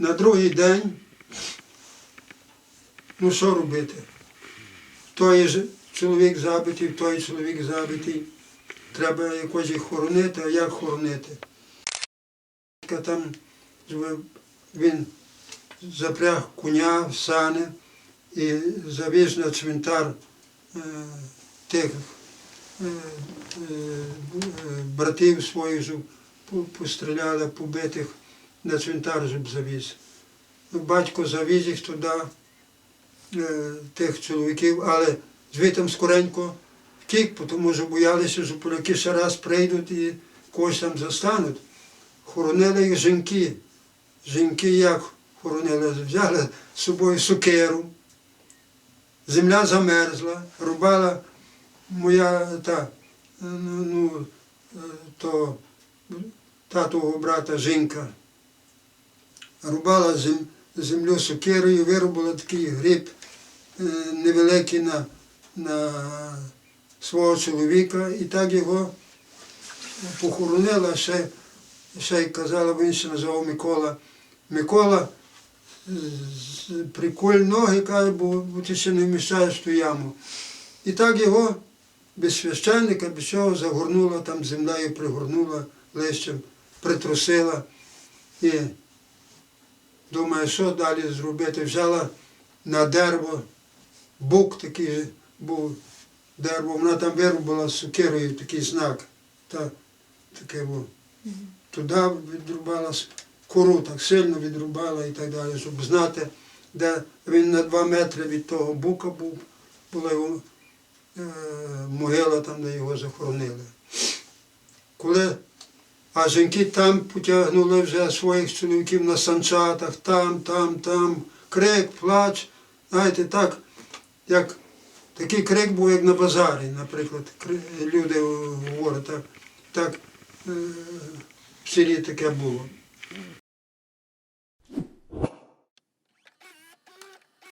на другий день, ну що робити? Той ж чоловік забитий, той чоловік забитий. Треба якось їх хоронити, а як хоронити? Там він запряг коня в сани і завіз на цвинтар е, тих е, е, братів своїх, постріляли, побитих на цвинтар, завіз. Ну, Батько завіз їх туди, е, тих чоловіків, але звітом скоренько втік, тому що боялися, що поляки ще раз прийдуть і когось там застануть. Хоронили їх жінки. Жінки як хоронили? Взяли з собою сокиру, земля замерзла, рубала моя та, ну, ну, е, то татового брата жінка. Рубала зем, землю сокирою, виробила такий гриб е, невеликий на, на свого чоловіка і так його похоронила ще, ще й казала, він ще називав Микола. Микола приколь ноги, каже, бо, бо ти ще не вміщаєш ту яму. І так його без священника, без чого загорнула, там землею пригорнула лищем, притрусила. І думає, що далі зробити. Взяла на дерево, бук такий був дерево, вона там вирубила з сокирою такий знак. Та, таке було. Туди відрубала кору, так сильно відрубала і так далі, щоб знати, де він на два метри від того бука був, була його е, могила там, де його захоронили. Коли а жінки там потягнули вже своїх чоловіків на санчатах, там, там, там, крик, плач. Знаєте, так, як такий крик був, як на базарі, наприклад, люди говорять, так, так е, в селі таке було.